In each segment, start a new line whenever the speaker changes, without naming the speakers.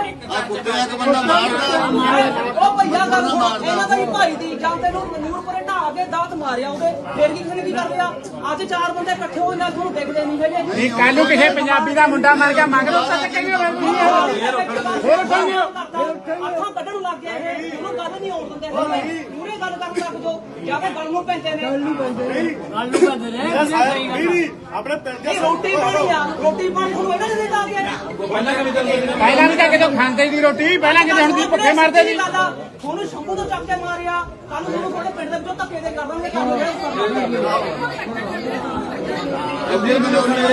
ਆ ਕੁੱਤਿਆਂ ਦਾ ਬੰਦਾ ਮਾਰਦਾ।
ਉਹ ਭਈਆ ਗੱਲ ਸੁਣ, ਇਹਨਾਂ ਦਾ ਹੀ ਭਾਈ ਦੀ ਜਾਂ ਤੈਨੂੰ ਨੂਰਪੁਰੇ ਢਾਹ ਕੇ ਦਾਤ ਮਾਰਿਆ ਉਹਦੇ। ਫੇਰ ਕੀ ਖਣੀ ਕੀ ਕਰ ਲਿਆ? ਅੱਜ ਚਾਰ ਬੰਦੇ ਇਕੱਠੇ ਹੋਏ ਨਾਲ ਤੁਹਾਨੂੰ ਦੇਖਦੇ ਨਹੀਂ ਹੈਗੇ।
ਨਹੀਂ ਕੱਲ ਨੂੰ ਕਿਸੇ ਪੰਜਾਬੀ ਦਾ ਮੁੰਡਾ ਮਰ ਗਿਆ ਮੰਗ ਲਓ ਤਾਂ ਕਹਿੰਗੇ
ਫੇਰ ਕਹਿੰਦੇ ਅੱਖਾਂ ਕੱਢਣ ਲੱਗ ਗਿਆ ਇਹ। ਉਹਨੂੰ ਗੱਲ ਨਹੀਂ ਆਉਣ ਦਿੰਦੇ। ਹੈਗੇ ਗੱਲ ਕਰਨ ਲੱਗ ਜੋ ਜਾ ਕੇ ਗੱਲ ਨੂੰ ਪੈਂਦੇ ਨੇ। ਗੱਲ ਨੂੰ ਪੈਂਦੇ ਨੇ।
ਆਪਣੇ ਪਿੰਡ
ਇਹ ਰੋਟੀ ਪਾਣੀ ਆ ਰੋਟੀ ਪਾਣੀ ਤੁਹਾਨੂੰ ਇਹਨਾਂ ਨੇ ਦਿੱਤਾ ਗਿਆ
ਪਹਿਲਾਂ ਵੀ ਤਾਂ ਕਿਦੋਂ ਖਾਂਦੇ ਦੀ ਰੋਟੀ ਪਹਿਲਾਂ ਕਿਤੇ ਹੁਣ ਦੀ ਭੁੱਖੇ ਮਰਦੇ ਸੀ।
ਤੁਹਾਨੂੰ ਸ਼ੰਭੂ ਤੋਂ ਚੱਕ ਕੇ ਮਾਰਿਆ ਕੱਲ ਨੂੰ ਤੁਹਾਨੂੰ ਤੁਹਾਡੇ ਪਿੰਡ ਦੇ ਵਿੱਚੋਂ ਧੱਕੇ ਦੇ ਕਰ ਦੇਣਗੇ ਤੁਹਾਨੂੰ ਜਿਹੜੇ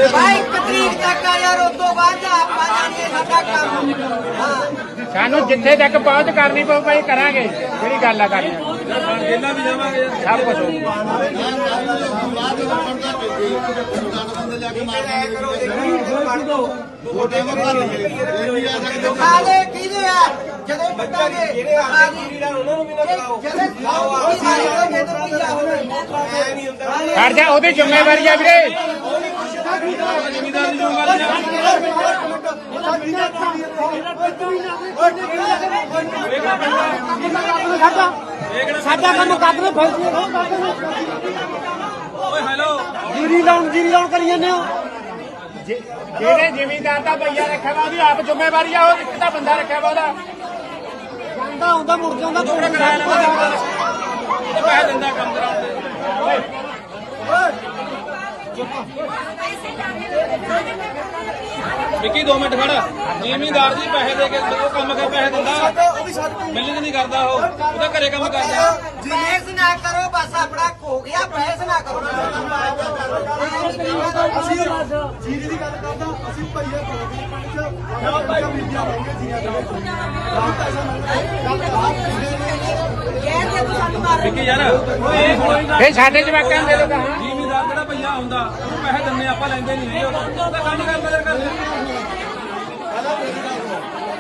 ਭਾਈ ਇੱਕ ਤਰੀਕ ਤੱਕ ਆ ਯਾਰ ਉਸ ਤੋਂ ਬਾਅਦ ਆਪਾਂ ਜਾਣੀਏ ਸਾਡਾ ਕੰਮ। ਹਾਂ।
ਸਾਨੂੰ ਜਿੱਥੇ ਤੱਕ ਪਹੁੰਚ ਕਰਨੀ ਪਊ ਭਾਈ ਕਰਾਂਗੇ। ਜਿਹੜੀ ਗੱਲ ਆ ਕਰਨੀ।
ਜੇਲਾਂ ਵੀ ਜਾਵਾਂਗੇ।
ਸਭ ਕੁਝ
ਬਾਅਦ ਵਿੱਚ ਪੜਦਾ ਪੈਂਦੀ ਦਸ ਬੰਦੇ ਜਾ ਕੇ ਮਾਰਦੇ ਵੋਟਾਂ ਵਾ ਭਰ ਲਈਏ ਇਹ ਵੀ ਆ ਸਕਦੇ
ਖਾਲੇ ਕਿਹਦੇ ਆ? ਜਦੋਂ ਬੱਚਾਗੇ
ਖੜ ਜਾ ਉਹਦੀ ਜ਼ਿੰਮੇਵਾਰੀ ਆ ਵੀਰੇ।
ਜ਼ਿੰਮੇਵਾਰੀ
ਸਾਡਾ ਕੰਮ ਕੱਢ ਫੈਸਲੇ
ਓਏ ਹੈਲੋ
ਜੀਰੀ ਲਾਉਣ ਜੀਰੀ ਲਾਉਣ ਕਰੀ ਜਾਂਦੇ ਹੋ। ਜਿਹੜੇ ਜ਼ਿਮੀਂਦਾਰ ਦਾ ਭਈਆ ਰੱਖਿਆ ਵਾ ਉਹਦੀ ਆਪ ਜ਼ਿੰਮੇਵਾਰੀ ਆ ਉਹ ਇੱਕ ਤਾਂ ਬੰਦਾ ਰੱਖਿਆ ਵਾ ਉਹਦਾ। ਜਾਂਦਾ ਹੁੰਦਾ ਮੁੜ ਜਾਂਦਾ
ਥੋੜਾ ਕਰਾਇਆ ਨਾ ਉਹ ਪੈਸੇ ਦਿੰਦਾ ਕੰਮ ਕਰਾਉਣ ਦੇ ਵਿੱਕੀ 2 ਮਿੰਟ ਖੜ। ਜ਼ਿਮੀਂਦਾਰ ਜੀ ਪੈਸੇ ਦੇ ਕੇ ਉਹ ਕੰਮ ਕਰ ਪੈਸੇ ਦਿੰਦਾ। ਮਿਲਣੀ ਨਹੀਂ ਕਰਦਾ ਉਹ। ਉਹਦਾ ਘਰੇ ਕੰਮ ਕਰਦਾ।
ਬਹਿਸ ਨਾ ਕਰੋ ਬਸ ਆਪਣਾ ਖੋ ਗਿਆ ਬਹਿਸ ਨਾ ਕਰੋ।
ਅਸੀਂ ਚੀਜ਼ ਦੀ ਗੱਲ ਕਰਦਾ ਅਸੀਂ ਭਈਆ ਕੋਲ ਪਿੰਡ ਚ ਜਾਂ ਭਈਆ ਵੀ ਜਾਵਾਂਗੇ ਜੀਆਂ ਦੇ
ਯਾਰ ਇਹ
ਸਾਡੇ ਜਵਾਕਾਂ ਨੂੰ ਦੇ ਦੋ ਕਹਾਂ
ਭਈਆ ਆਉਂਦਾ ਉਹਨੂੰ ਪੈਸੇ ਦਿੰਨੇ ਆਪਾਂ ਲੈਂਦੇ ਨਹੀਂ ਉਹ ਉਹਦਾ ਕੰਮ ਕਰਦਾ ਜਰ ਕਰਦੇ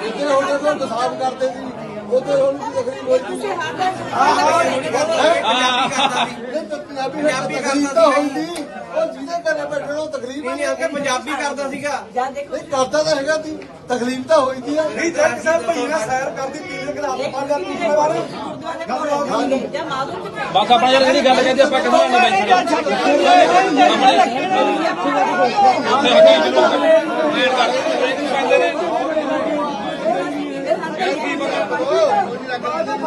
ਇੱਥੇ ਹੁਣ ਜਦੋਂ ਦਸਾਬ ਕਰਦੇ ਸੀ ਉਧਰ ਹੁਣ ਕੀ ਤਕਲੀਫ ਹੋਈ ਸੀ। ਪੰਜਾਬੀ ਪੰਜਾਬੀ ਕਰਦਾ ਹੁੰਦੀ। ਉਹ ਜਿਹਦੇ ਘਰੇ ਬੈਠਣਾ ਉਹ ਤਕਲੀਫ ਨਹੀਂ ਆ ਕੇ ਪੰਜਾਬੀ ਕਰਦਾ ਸੀਗਾ ਨਹੀਂ ਕਰਦਾ ਤਾਂ ਹੈਗਾ ਸੀ ਤਕਲੀਫ ਤਾਂ ਹੋਈ ਸੀ
ਨਹੀਂ ਤੇ ਕਿਸੇ ਭਈਆ ਸੈਰ ਕਰਦੀ ਪੀਣੇ ਖਿਲਾਫ ਪੜ ਜਾਂਦੀ ਇਸ ਬਾਰੇ
ਬਸ ਆਪਾਂ ਯਾਰ ਜਿਹੜੀ ਗੱਲ ਕਹਿੰਦੇ ਆਪਾਂ ਕਿਦੋਂ ਆਉਂਦੇ ਬੈਠ ਪੈਂਦੇ ਨੇ
ਬਾਅਦ ਚ ਪਤਾ ਲੱਗੀ
ਬਿੱਲ ਕੋਈ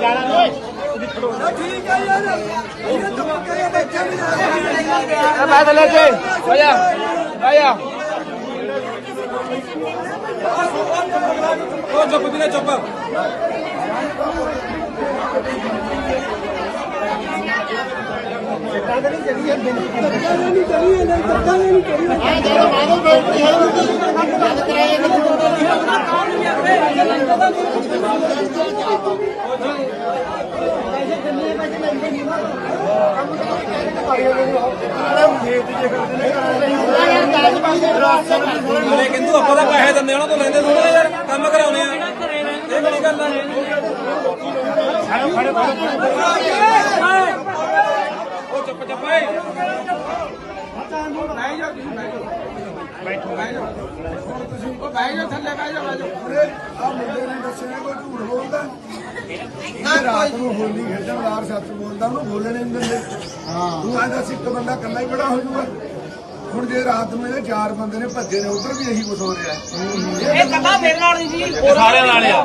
ਜਾ ਬਹਿ ਜਾ ਹਲੇ ਜਾਣਾ ਨੀ ਓਏ
ਠੀਕ ਹੈ ਯਾਰ ਇਹ ਤਾਂ ਪੱਕੇ ਬੱਚੇ ਵੀ ਨਾ
ਬਹਿ ਥੱਲੇ ਤੇ ਬਹਿ ਜਾ ਬਹਿ ਜਾ
ਉਹ ਚੁੱਪ ਵੀਰੇ ਚੁੱਪ ਅਰੇ ਕਹਿੰਦੂ ਆਪਾਂ ਤਾਂ ਪੈਸੇ ਦਿੰਦੇ ਉਹਨਾਂ ਤੋਂ ਲੈਂਦੇ ਥੋੜੇ ਯਾਰ ਕੰਮ ਕਰਾਉਨੇ ਆ ਇਹ ਬੜੀ ਗੱਲ ਆ?
ਖੜੋ ਖੜੋ
ਉਹ ਚੁੱਪ ਚੁੱਪ ਏ
ਆ ਮੁੰਡੇ ਨੇ ਦੱਸਿਆ ਕੋਈ ਝੂਠ ਬੋਲਦਾ? ਨਾ ਰਾਤ ਨੂੰ ਹੋਲੀ ਖੇਡਣ ਵਾਰ ਸੱਚ ਬੋਲਦਾ ਉਹਨੂੰ ਬੋਲਣੇ ਨਹੀਂ ਦਿੰਦੇ। ਹਾਂ। ਤੂੰ ਆਂਦਾ ਸੀ ਇੱਕ ਬੰਦਾ ਇਕੱਲਾ ਹੀ ਬੜਾ ਹੋ ਜਾਊਗਾ? ਹੁਣ ਜੇ ਰਾਤ ਨੂੰ ਇਹ ਚਾਰ ਬੰਦੇ ਨੇ ਭੱਜੇ ਨੇ ਉਧਰ ਵੀ ਇਹੀ ਕੁਝ ਹੋ ਰਿਹਾ
ਇਹ ਕੱਲਾ ਮੇਰੇ ਨਾਲ ਨਹੀਂ ਜੀ
ਸਾਰਿਆਂ ਨਾਲ ਆ।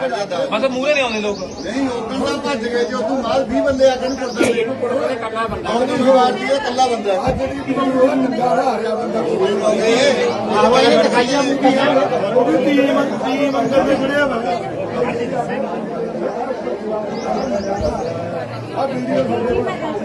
ਬਸ ਮੂਹਰੇ ਨਹੀਂ ਆਉਂਦੇ ਲੋਕ।
ਨਹੀਂ ਉਦੋਂ ਤਾਂ ਭੱਜ ਗਏ ਜੋ ਤੂੰ ਨਾਲ 20 ਬੰਦੇ ਆ ਕੇ ਨਹੀਂ ਪੜਦਾ ਇਹਨੂੰ ਪੜੋ ਇਹ ਕੱਲਾ ਬੰਦਾ। ਹੁਣ ਦੀ ਸ਼ੁਰੂਆਤ ਹੈ ਕੱਲਾ ਬੰਦਾ
ਆ ਜਿਹੜੀ ਉਹ ਨਜ਼ਾਰਾ ਆ ਰਿਹਾ ਬੰਦਾ ਕੋਈ।
ਇਹ ਆਵਾਂ ਇਹ ਦਿਖਾਈਆਂ ਮੁੱਕੀਆਂ
ਉਹ ਵੀ ਟੀਮ ਟੀਮ ਅੰਦਰ ਤੇ ਖੜਿਆ ਵਾ ਆ ਵੀਡੀਓ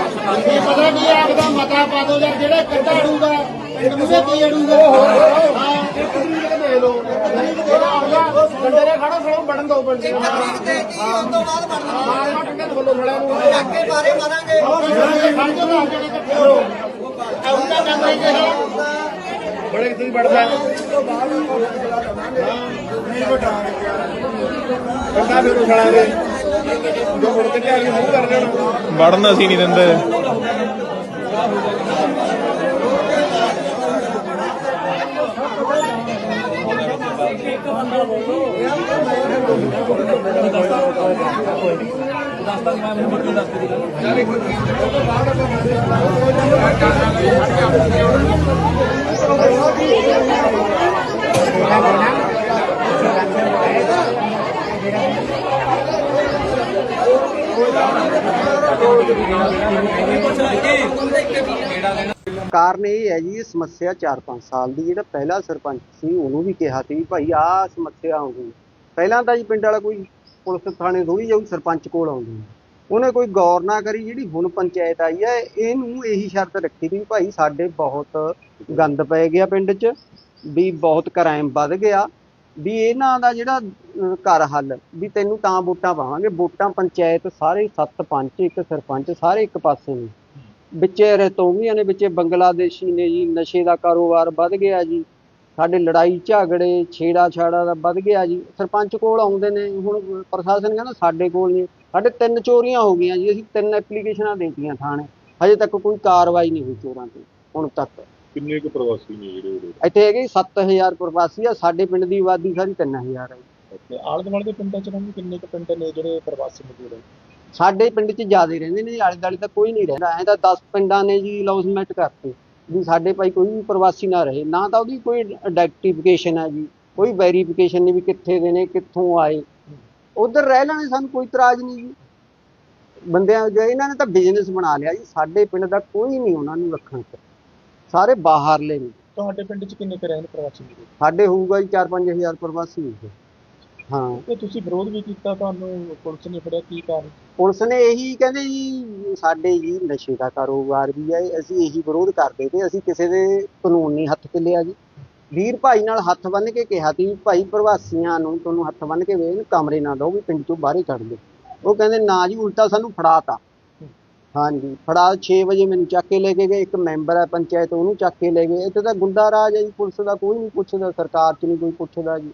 ਇਹ ਪਤਾ
ਕੀ ਹੈ ਆਪਦਾ ਮਤਾ ਪਾ ਦੋ ਜਾਂ ਜਿਹੜਾ ਕੱਢਾ ਅੜੂਗਾ ਪਿੰਡ ਨੂੰ ਕੀ ਅੜੂਗਾ ਹਾਂ ਇੱਕ ਤਰੀਕ ਤੇ ਦੇ ਲਓ ਜਿਹੜਾ ਆਉਂਦਾ ਬੰਦੇ ਨੇ ਖੜੋ ਖੜੋ ਬੜਨ ਦੋ ਪਿੰਡ ਦੇ
ਤਰੀਕ ਤੇ ਕੀ ਉਸ ਤੋਂ ਬਾਅਦ ਬਣਨਾ
ਮਾਰ ਮਾਰ ਟੰਗੇ ਥੱਲੋਂ ਖੜਾ ਨੂੰ
ਅੱਗੇ ਬਾਰੇ ਮਾਰਾਂਗੇ
ਖੜ ਜੋ ਨਾ ਜਣੇ ਇਕੱਠੇ ਹੋ ਆਉਂਦਾ ਕਹਿੰਦਾ ਕਿ ਬੜੇ ਕਿਤੇ ਬੜਦਾ
ਨਹੀਂ ਵਟਾਂਗੇ
ਕੰਦਾ ਫਿਰ ਉਛਲਾਂਗੇ। ਜੋ ਮੁੜ ਕੇ ਧਿਆਨ ਮੂੰਹ ਕਰ ਲੈਣਾ
ਵੜਨ ਅਸੀਂ ਨਹੀਂ ਦਿੰਦੇ
ਕਾਰਨ ਇਹ ਹੈ ਜੀ, ਸਮੱਸਿਆ 4-5 ਸਾਲ ਦੀ, ਜਿਹੜਾ ਪਹਿਲਾ ਸਰਪੰਚ ਸੀ, ਉਹਨੂੰ ਵੀ ਕਿਹਾ ਸੀ ਭਾਈ ਆਹ ਸਮੱਸਿਆ ਆਉਂਦੀ ਪਹਿਲਾਂ ਤਾਂ ਜੀ ਪਿੰਡ ਵਾਲਾ ਕੋਈ ਪੁਲਿਸ ਥਾਣੇ ਥੋੜੀ ਜਾਊ ਸਰਪੰਚ ਕੋਲ ਆਉਂਦੀ ਉਹਨੇ ਕੋਈ ਗੌਰ ਨਾ ਕਰੀ, ਜਿਹੜੀ ਹੁਣ ਪੰਚਾਇਤ ਆਈ ਹੈ, ਇਹਨੂੰ ਇਹੀ ਸ਼ਰਤ ਰੱਖੀ ਵੀ ਭਾਈ ਸਾਡੇ ਬਹੁਤ ਗੰਦ ਪੈ ਗਿਆ ਪਿੰਡ 'ਚ, ਵੀ ਬਹੁਤ ਕ੍ਰਾਈਮ ਵੱਧ ਗਿਆ। ਵੀ ਇਹਨਾਂ ਦਾ ਜਿਹੜਾ ਘਰ ਹੱਲ, ਵੀ ਤੈਨੂੰ ਤਾਂ ਵੋਟਾਂ ਪਾਵਾਂਗੇ, ਵੋਟਾਂ ਪੰਚਾਇਤ ਸਾਰੇ ਸੱਤ ਪੰਚ ਇੱਕ ਸਰਪੰਚ ਸਾਰੇ ਇੱਕ ਪਾਸੇ ਨੇ। ਵਿੱਚ ਰਤੋਵੀਆਂ ਨੇ, ਵਿੱਚ ਬੰਗਲਾਦੇਸ਼ੀ ਨੇ ਜੀ, ਨਸ਼ੇ ਦਾ ਕਾਰੋਬਾਰ ਵੱਧ ਗਿਆ ਜੀ। ਸਾਡੇ ਲੜਾਈ ਝਗੜੇ, ਛੇੜਾ ਛਾੜਾ ਦਾ ਵੱਧ ਗਿਆ ਜੀ। ਸਰਪੰਚ ਕੋਲ ਆਉਂਦੇ ਨੇ, ਹੁਣ ਪ੍ਰਸ਼ਾਸਨ ਕਹਿੰਦਾ ਸਾਡੇ ਕੋਲ ਨਹੀਂ। ਸਾਡੇ ਤਿੰਨ ਚੋਰੀਆਂ ਹੋ ਗਈਆਂ ਜੀ, ਅਸੀਂ ਤਿੰਨ ਐਪਲੀਕੇਸ਼ਨਾਂ ਦੇਤੀਆਂ ਥਾਣੇ। ਹਜੇ ਤੱਕ ਕੋਈ ਕਾਰਵਾਈ ਨਹੀਂ ਹੋਈ ਚੋਰਾਂ ਤੇ, ਹੁਣ ਤੱਕ।
ਕਿੰਨੇ ਕੁ ਪ੍ਰਵਾਸੀ ਨੇ ਜਿਹੜੇ ਉਹਦੇ
ਇੱਥੇ ਹੈਗੇ 7000 ਪ੍ਰਵਾਸੀ ਆ ਸਾਡੇ ਪਿੰਡ ਦੀ ਆਬਾਦੀ ਸਾਰੀ 3000 ਹੈ ਜੀ।
ਤੇ ਆਲੇ ਦੁਆਲੇ ਦੇ ਪਿੰਡਾਂ ਚ ਰਹਿੰਦੇ ਕਿੰਨੇ ਕੁ ਪਿੰਡ ਨੇ ਜਿਹੜੇ ਪ੍ਰਵਾਸੀ ਮਜ਼ਦੂਰ ਹੈ
ਸਾਡੇ ਪਿੰਡ 'ਚ ਜ਼ਿਆਦਾ ਰਹਿੰਦੇ ਨੇ ਜੀ, ਆਲੇ ਦੁਆਲੇ ਤਾਂ ਕੋਈ ਨਹੀਂ ਰਹਿੰਦਾ। ਐਂ ਤਾਂ 10 ਪਿੰਡਾਂ ਨੇ ਜੀ ਲੌਸਮੈਂਟ ਕਰਤੇ ਵੀ ਸਾਡੇ ਭਾਈ ਕੋਈ ਵੀ ਪ੍ਰਵਾਸੀ ਨਾ ਰਹੇ। ਨਾ ਤਾਂ ਉਹਦੀ ਕੋਈ ਆਈਡੈਂਟੀਫਿਕੇਸ਼ਨ ਹੈ ਜੀ ਕੋਈ ਵੈਰੀਫਿਕੇਸ਼ਨ ਨਹੀਂ ਵੀ ਕਿੱਥੇ ਦੇ ਨੇ ਕਿੱਥੋਂ ਆਏ। ਉਧਰ ਰਹਿ ਲੈਣੇ ਸਾਨੂੰ ਕੋਈ ਇਤਰਾਜ਼ ਨਹੀਂ ਜੀ। ਬੰਦਿਆਂ ਜੇ ਇਹਨਾਂ ਨੇ ਤਾਂ ਬਿਜ਼ਨਸ ਬਣਾ ਲਿਆ ਜੀ। ਸਾਡੇ ਪਿੰਡ ਦਾ ਕੋਈ ਨਹੀਂ ਉਹਨਾਂ ਨੂੰ ਰੱਖਣ ਚ। ਸਾਰੇ ਬਾਹਰਲੇ ਨੇ।
ਤੁਹਾਡੇ ਪਿੰਡ ਚ ਕਿੰਨੇ ਕੁ ਰਹਿੰਦੇ ਪ੍ਰਵਾਸੀ ਮਜ਼ਦੂਰ
ਸਾਡੇ ਹੋਊਗਾ ਜੀ 4-5000 ਪ੍ਰਵਾਸੀ ਹੋਊਗੇ। ਹਾਂ।
ਤੇ ਤੁਸੀਂ ਵਿਰੋਧ ਵੀ ਕੀਤਾ ਤੁਹਾਨੂੰ ਪੁਲਿਸ ਨੇ ਫੜਿਆ ਕੀ ਕਾਰਨ?
ਪੁਲਿਸ ਨੇ ਇਹੀ ਕਹਿੰਦੇ ਜੀ ਸਾਡੇ ਜੀ ਨਸ਼ੇ ਦਾ ਕਾਰੋਬਾਰ ਵੀ ਹੈ ਅਸੀਂ ਇਹੀ ਵਿਰੋਧ ਕਰਦੇ ਤੇ ਅਸੀਂ ਕਿਸੇ ਦੇ ਕਾਨੂੰਨ ਨਹੀਂ ਹੱਥ 'ਚ ਲਿਆ ਜੀ। ਵੀਰ ਭਾਈ ਨਾਲ ਹੱਥ ਬੰਨ੍ਹ ਕੇ ਕਿਹਾ ਸੀ ਵੀ ਭਾਈ ਪ੍ਰਵਾਸੀਆਂ ਨੂੰ ਤੁਹਾਨੂੰ ਹੱਥ ਬੰਨ੍ਹ ਕੇ ਵੇਨ ਕਮਰੇ ਨਾ ਦਿਓ ਵੀ ਪਿੰਡ ਚੋਂ ਬਾਹਰੇ ਕੱਢ ਦਿਓ। ਉਹ ਕਹਿੰਦੇ ਨਾ ਜੀ ਉਲਟਾ ਸਾਨੂੰ ਫੜਾਤਾ। ਹਾਂਜੀ ਫੜਾ 6 ਵਜੇ ਮੈਨੂੰ ਚੱਕ ਕੇ ਲੈ ਕੇ ਗਏ ਇੱਕ ਮੈਂਬਰ ਹੈ ਪੰਚਾਇਤ ਉਹਨੂੰ ਚੱਕ ਕੇ ਲੈ ਗਏ। ਇੱਥੇ ਤਾਂ ਗੁੰਡਾ ਰਾਜ ਹੈ ਜੀ ਪੁਲਿਸ ਦਾ ਕੋਈ ਨਹੀਂ ਪੁੱਛਦਾ ਸਰਕਾਰ 'ਚ ਨਹੀਂ ਕੋਈ ਪੁੱਛਦਾ ਜੀ।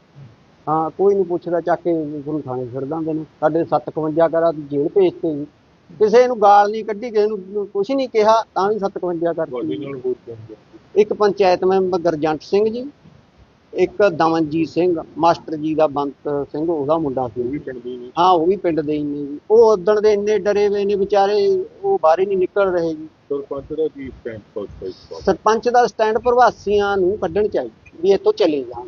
ਹਾਂ ਕੋਈ ਨਹੀਂ ਪੁੱਛਦਾ ਚੱਕ ਕੇ ਗੁਰੂ ਥਾਣੇ ਛੱਡ ਦਿੰਦੇ ਨੇ। ਸਾਡੇ 57 ਕਰਾ ਜੇਲ੍ਹ ਭੇਜਤੇ ਜੀ। ਕਿਸੇ ਨੂੰ ਗਾਲ ਨਹੀਂ ਕੱਢੀ ਕਿਸੇ ਨੂੰ ਕੁਝ ਨਹੀਂ ਕਿਹਾ ਤਾਂ ਵੀ 57
ਤੁਹਾਡੇ
ਕਰਤੀ
ਨਾਲ ਹੋਰ ਕੀ ਹੁੰਦਾ?
ਇੱਕ ਪੰਚਾਇਤ ਮੈਂਬਰ ਗਰਜੰਟ ਸਿੰਘ ਜੀ ਇੱਕ ਦਮਨਜੀਤ ਸਿੰਘ ਮਾਸਟਰ ਜੀ ਦਾ ਬੰਤ ਸਿੰਘ ਉਹਦਾ ਮੁੰਡਾ ਸੀ।
ਵੀ ਪਿੰਡ ਦੇ ਨੇ।
ਹਾਂ ਉਹ ਵੀ ਪਿੰਡ ਦੇ ਹੀ ਨੇ ਜੀ। ਉਹ ਉਦਣ ਦੇ ਇੰਨੇ ਡਰੇ ਹੋਏ ਨੇ ਵਿਚਾਰੇ ਉਹ ਬਾਹਰ ਹੀ ਨਹੀਂ ਨਿਕਲ ਰਹੇ ਜੀ।
ਸਰਪੰਚ ਦਾ ਕੀ ਸਟੈਂਡ
ਸਰਪੰਚ ਦਾ ਸਟੈਂਡ ਪ੍ਰਵਾਸੀਆਂ ਨੂੰ ਕੱਢਣ ਚਾਹੀਦਾ ਵੀ ਇੱਥੋਂ ਚਲੇ ਜਾਣ।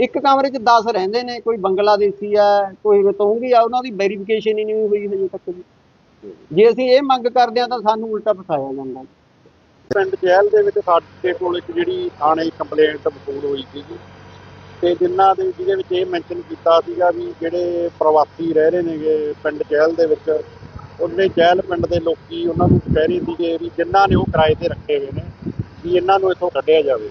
ਇੱਕ ਕਮਰੇ 'ਚ 10 ਰਹਿੰਦੇ ਨੇ, ਕੋਈ ਬੰਗਲਾਦੇਸ਼ੀ ਆ ਕੋਈ ਰਤੋਂਗੀ ਆ ਉਹਨਾਂ ਦੀ ਵੈਰੀਫਿਕੇਸ਼ਨ ਹੀ ਨਹੀਂ ਹੋਈ ਹਜੇ ਤੱਕ ਦੀ ਜੇ ਅਸੀਂ ਇਹ ਮੰਗ ਕਰਦੇ ਆ ਤਾਂ ਸਾਨੂੰ ਉਲਟਾ ਫਸਾਇਆ ਜਾਂਦਾ।
ਪਿੰਡ ਜੈਲ ਦੇ ਵਿੱਚ ਸਾਡੇ ਕੋਲ ਇੱਕ ਜਿਹੜੀ ਥਾਣੇ ਕੰਪਲੇਂਟ ਵਸੂਲ ਹੋਈ ਸੀਗੀ ਤੇ ਜਿਨ੍ਹਾਂ ਦੇ ਜਿਹਦੇ ਵਿੱਚ ਇਹ ਮੈਂਸ਼ਨ ਕੀਤਾ ਸੀਗਾ ਵੀ ਜਿਹੜੇ ਪ੍ਰਵਾਸੀ ਰਹਿ ਰਹੇ ਨੇਗੇ ਪਿੰਡ ਜੈਲ ਦੇ ਵਿੱਚ, ਉਹਨੇ ਜੈਲ ਪਿੰਡ ਦੇ ਲੋਕੀ ਉਹਨਾਂ ਨੂੰ ਕਹਿ ਰਹੇ ਸੀਗੇ ਵੀ ਜਿਨ੍ਹਾਂ ਨੇ ਉਹ ਕਿਰਾਏ ਤੇ ਰੱਖੇ ਹੋਏ ਨੇ, ਵੀ ਇਹਨਾਂ ਨੂੰ ਇੱਥੋਂ ਕੱਢਿਆ ਜਾਵੇ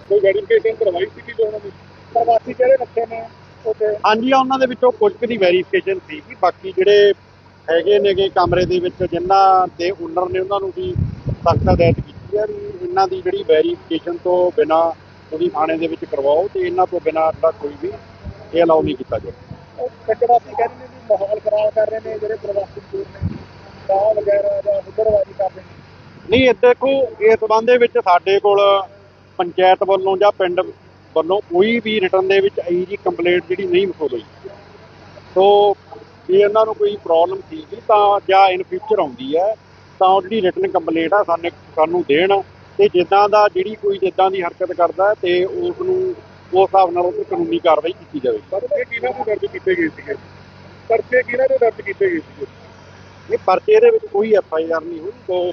ਕੋਈ ਵੈਰੀਫਿਕੇਸ਼ਨ ਕਰਵਾਈ ਸੀ ਕਿ ਉਹਨਾਂ ਦੀ? ਪ੍ਰਵਾਸੀ ਜਿਹੜੇ ਰੱਖੇ ਨੇ ਉੱਥੇ
ਹਾਂਜੀ ਉਹਨਾਂ ਦੇ ਵਿੱਚੋਂ ਕੁਝ ਕੁ ਦੀ ਵੈਰੀਫਿਕੇਸ਼ਨ ਸੀ ਕਿ ਬਾਕੀ ਜਿਹੜੇ ਹੈਗੇ ਨੇਗੇ ਕਮਰੇ ਦੇ ਵਿੱਚ ਜਿਨ੍ਹਾਂ ਦੇ ਓਨਰ ਨੇ ਉਹਨਾਂ ਨੂੰ ਵੀ ਸਖਤ ਹਦਾਇਤ ਕੀਤੀ ਹੈ ਵੀ ਇਹਨਾਂ ਦੀ ਜਿਹੜੀ ਵੈਰੀਫਿਕੇਸ਼ਨ ਤੋਂ ਬਿਨਾ ਉਹਦੀ ਥਾਣੇ ਦੇ ਵਿੱਚ ਕਰਵਾਓ ਤੇ ਇਹਨਾਂ ਤੋਂ ਬਿਨਾ ਜਿਹੜਾ ਕੋਈ ਵੀ ਇਹ ਅਲਾਉ ਨਹੀਂ ਕੀਤਾ ਜਾਵੇ
ਪ੍ਰਵਾਸੀ ਕਹਿੰਦੇ ਨੇ ਵੀ ਮਾਹੌਲ ਖਰਾਬ ਕਰ ਰਹੇ ਨੇ ਜਿਹੜੇ ਪ੍ਰਵਾਸੀ ਮਜ਼ਦੂਰ ਨੇ ਸਾਹ ਵਗੈਰਾ ਜਾਂ ਹੁਦਰਵਾਜੀ ਕਰ ਰਹੇ ਨੇ।
ਨਹੀਂ ਇਹ ਦੇਖੋ ਇਸ ਸੰਬੰਧ ਦੇ ਵਿੱਚ ਸਾਡੇ ਕੋਲ ਪੰਚਾਇਤ ਵੱਲੋਂ ਜਾਂ ਪਿੰਡ ਵੱਲੋਂ ਕੋਈ ਵੀ ਰਿਟਰਨ ਦੇ ਵਿੱਚ ਇਹੀ ਜੀ ਕੰਪਲੇਂਟ ਜਿਹੜੀ ਨਹੀਂ ਮਸੂਲ ਹੋਈ ਸੋ ਜੇ ਇਹਨਾਂ ਨੂੰ ਕੋਈ ਪ੍ਰੋਬਲਮ ਸੀਗੀ ਤਾਂ ਜਾਂ ਇਨ ਫਿਊਚਰ ਆਉਂਦੀ ਹੈ ਤਾਂ ਉਹ ਜਿਹੜੀ ਰਿਟਰਨ ਕੰਪਲੇਂਟ ਆ ਸਾਨੂੰ ਸਾਨੂੰ ਦੇਣ ਤੇ ਜਿੱਦਾਂ ਦਾ ਜਿਹੜੀ ਕੋਈ ਜਿੱਦਾਂ ਦੀ ਹਰਕਤ ਕਰਦਾ ਤੇ ਉਸ ਨੂੰ ਉਸ ਹਿਸਾਬ ਨਾਲ ਉਹ ਕਾਨੂੰਨੀ ਕਾਰਵਾਈ ਕੀਤੀ ਜਾਵੇ
ਪਰ ਇਹ ਕਿਹਨਾਂ ਨੂੰ ਦਰਜ ਕੀਤੇ ਗਏ ਸੀਗੇ? ਪਰਚੇ ਕਿਹਨਾਂ ਦੇ ਦਰਜ ਕੀਤੇ ਗਏ ਸੀਗੇ?
ਇਹ ਪਰਚੇ ਦੇ ਵਿੱਚ ਕੋਈ ਐਫ ਆਈ ਆਰ ਨਹੀਂ ਹੋਈ ਸੋ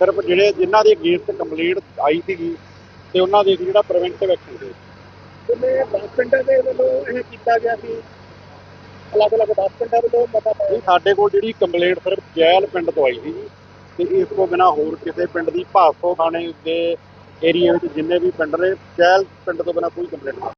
ਸਿਰਫ ਜਿਹੜੇ ਜਿਨ੍ਹਾਂ ਦੇ ਅਗੇਂਸਟ ਕੰਪਲੇਂਟ ਆਈ ਸੀਗੀ ਤੇ ਉਹਨਾਂ ਦੇ ਜਿਹੜਾ ਪ੍ਰੀਵੈਂਟਿਵ ਐਕਸ਼ਨ ਦੇ
ਜਿਵੇਂ 10 ਪਿੰਡਾਂ ਦੇ ਵੱਲੋਂ ਇਹ ਕੀਤਾ ਗਿਆ ਸੀ। ਅਲੱਗ-ਅਲੱਗ 10 ਪਿੰਡਾਂ ਵੱਲੋਂ ਮਤਾ ਪਾਇਆ
ਸਾਡੇ ਕੋਲ ਜਿਹੜੀ ਕੰਪਲੇਂਟ ਸਿਰਫ ਜੈਲ ਪਿੰਡ ਤੋਂ ਆਈ ਸੀ ਤੇ ਇਸ ਤੋਂ ਬਿਨਾ ਹੋਰ ਕਿਸੇ ਪਿੰਡ ਦੀ ਭਾਸੋ ਥਾਣੇ ਦੇ ਏਰੀਆ ਵਿੱਚ ਜਿੰਨੇ ਵੀ ਪਿੰਡ ਨੇ ਜੈਲ ਪਿੰਡ ਤੋਂ ਬਿਨਾ ਕੋਈ ਕੰਪਲੇਂਟ ਨਹੀਂ।